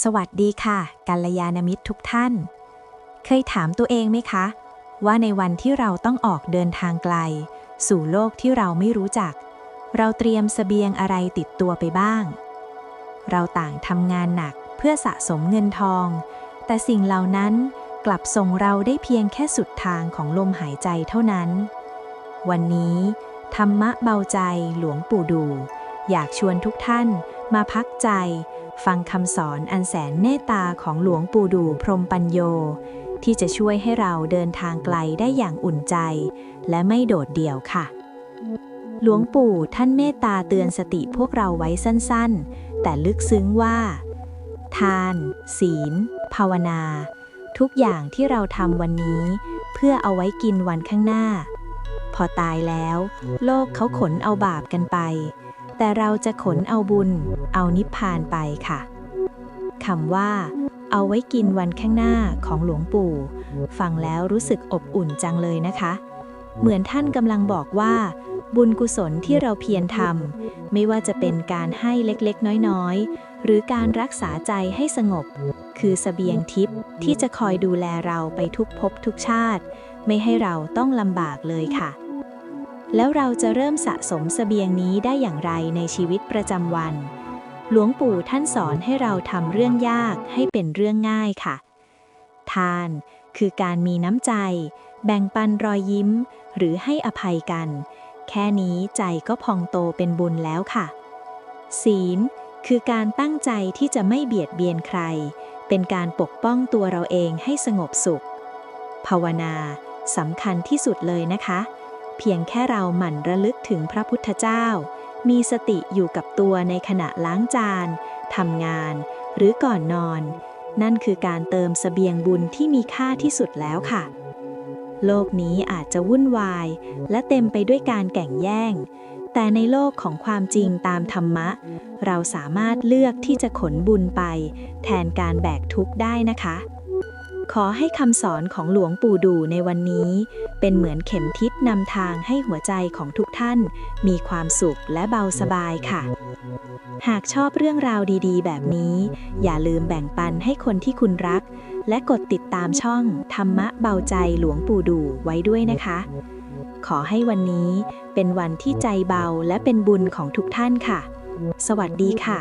สวัสดีค่ะกัลยาณมิตรทุกท่าน เคยถามตัวเองไหมคะ ว่าในวันที่เราต้องออกเดินทางไกล สู่โลกที่เราไม่รู้จัก เราเตรียมเสบียงอะไรติดตัวไปบ้าง เราต่างทำงานหนักเพื่อสะสมเงินทอง แต่สิ่งเหล่านั้นกลับส่งเราได้เพียงแค่สุดทางของลมหายใจเท่านั้น วันนี้ ธรรมะเบาใจหลวงปู่ดู อยากชวนทุกท่าน มาพักใจ ฟังคำสอนอันแสนเมตตาของหลวงปู่ดูพรมปัญโย ที่จะช่วยให้เราเดินทางไกลได้อย่างอุ่นใจ และไม่โดดเดี่ยวค่ะ หลวงปู่ท่านเมตตาเตือนสติพวกเราไว้สั้นๆ แต่ลึกซึ้งว่า ทาน ศีล ภาวนา ทุกอย่างที่เราทำวันนี้ เพื่อเอาไว้กินวันข้างหน้า พอตายแล้ว โลกเขาขนเอาบาปกันไป แต่เราจะขนเอาบุญ เอานิพพานไปค่ะคำว่า เอาไว้กินวันข้างหน้าของหลวงปู่ ฟังแล้วรู้สึกอบอุ่นจังเลยนะคะ เหมือนท่านกำลังบอกว่า บุญกุศลที่เราเพียรทำไม่ว่าจะเป็นการให้เล็กๆ น้อยๆ หรือการรักษาใจให้สงบ คือเสบียงทิพย์ที่จะคอยดูแลเราไปทุกภพทุกชาติ ไม่ให้เราต้องลำบากเลยค่ะ แล้วเราจะเริ่มสะสมสเสบียงนี้ได้อย่างไรในชีวิตประจำวัน หลวงปู่ท่านสอนให้เราทำเรื่องยากให้เป็นเรื่องง่ายค่ะ ทานคือการมีน้ำใจ แบ่งปันรอยยิ้ม หรือให้อภัยกัน แค่นี้ใจก็พองโตเป็นบุญแล้วค่ะ ศีลคือการตั้งใจที่จะไม่เบียดเบียนใคร เป็นการปกป้องตัวเราเองให้สงบสุข ภาวนาสำคัญที่สุดเลยนะคะ เพียงแค่เราหมั่นระลึกถึงพระพุทธเจ้า มีสติอยู่กับตัวในขณะล้างจานทำงาน หรือก่อนนอน นั่นคือการเติมเสบียงบุญที่มีค่าที่สุดแล้วค่ะ โลกนี้อาจจะวุ่นวาย และเต็มไปด้วยการแก่งแย่ง แต่ในโลกของความจริงตามธรรมะ เราสามารถเลือกที่จะขนบุญไป แทนการแบกทุกข์ได้นะคะ ขอให้คำสอนของหลวงปู่ดูในวันนี้ เป็นเหมือนเข็มทิศนำทางให้หัวใจของทุกท่าน มีความสุขและเบาสบายค่ะ หากชอบเรื่องราวดีๆ แบบนี้ อย่าลืมแบ่งปันให้คนที่คุณรัก และกดติดตามช่อง ธรรมะเบาใจหลวงปู่ดูไว้ด้วยนะคะ ขอให้วันนี้เป็นวันที่ใจเบาและเป็นบุญของทุกท่านค่ะ สวัสดีค่ะ